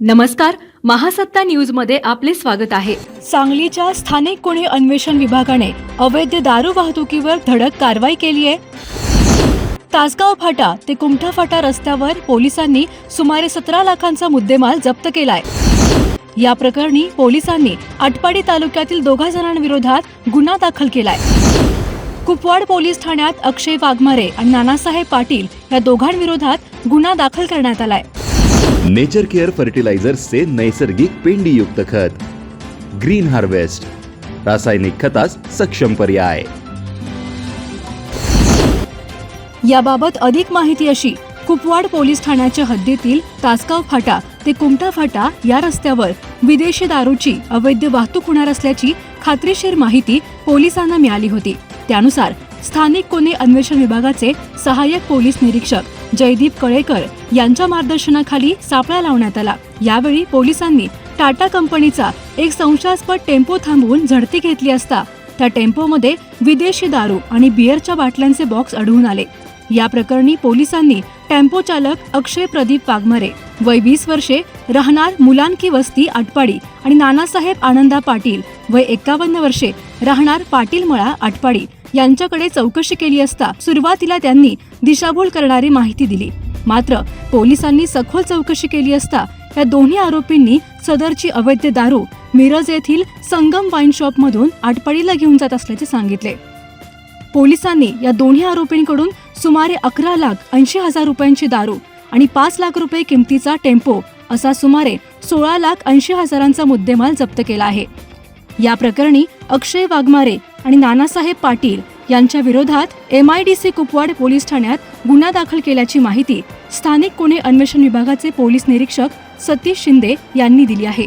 नमस्कार महासत्ता न्यूजमध्ये आपले स्वागत आहे. सांगलीच्या स्थानिक गुन्हे अन्वेषण विभागाने अवैध दारू वाहतुकीवर धडक कारवाई केली आहे? तासगाव फाटा ते कुमठा फाटा रस्त्यावर पोलिसांनी सुमारे सतरा लाखांचा मुद्देमाल जप्त केलाय. या प्रकरणी पोलिसांनी आटपाडी तालुक्यातील दोघा जणांविरोधात गुन्हा दाखल केलाय. कुपवाड पोलीस ठाण्यात अक्षय वाघमारे आणि नानासाहेब पाटील या दोघांविरोधात गुन्हा दाखल करण्यात आलाय. नेचर केअर फर्टिलायझर्सचे नैसर्गिक पेंडीयुक्त खत। ग्रीन हार्वेस्ट रासायनिक खतास सक्षम पर्याय। याबाबत अधिक माहिती अशी कुपवाड पोलीस ठाण्याच्या हद्दीतील तासगाव फाटा ते कुमटा फाटा या रस्त्यावर विदेशी दारूची अवैध वाहतूक होणार असल्याची खात्रीशीर माहिती पोलिसांना मिळाली होती. त्यानुसार स्थानिक गुन्हे अन्वेषण विभागाचे सहाय्यक पोलीस निरीक्षक जयदीप कळेकर यांच्या मार्गदर्शनाखाली सापळा लावण्यात आला. यावेळी पोलिसांनी टाटा कंपनीचा एक संशयास्पद टेम्पो थांबवून झडती घेतली असता त्या टेम्पोमध्ये विदेशी दारू आणि बिअरच्या बाटल्यांचे बॉक्स आढळून आले. या प्रकरणी पोलिसांनी टेम्पो चालक अक्षय प्रदीप वाघमारे वय वीस वर्षे राहणार मुलांकी वस्ती आटपाडी आणि नानासाहेब आनंदा पाटील वय एकावन्न वर्षे राहणार पाटील मळा आटपाडी यांच्याकडे चौकशी केली असता सुरुवातीला त्यांनी दिशाभूल करणारी माहिती दिली. मात्र पोलिसांनी सखोल चौकशी केली असता या दोन्ही आरोपींनी सदरची अवैध दारू मिरज येथील संगम वाईन शॉप मधून आटपाडीला घेऊन जात असल्याचे सांगितले. पोलिसांनी या दोन्ही आरोपींकडून सुमारे अकरा लाख ऐंशी हजार रुपयांची दारू आणि पाच लाख रुपये किमतीचा टेम्पो असा सुमारे सोळा लाख ऐंशी हजारांचा मुद्देमाल जप्त केला आहे. या प्रकरणी अक्षय वाघमारे आणि नानासाहेब पाटील यांच्या विरोधात M I D C Kupwad police ठाण्यात गुन्हा दाखल केल्याची माहिती स्थानिक गुन्हे अन्वेषण विभागाचे पोलीस निरीक्षक सतीश शिंदे यांनी दिली आहे.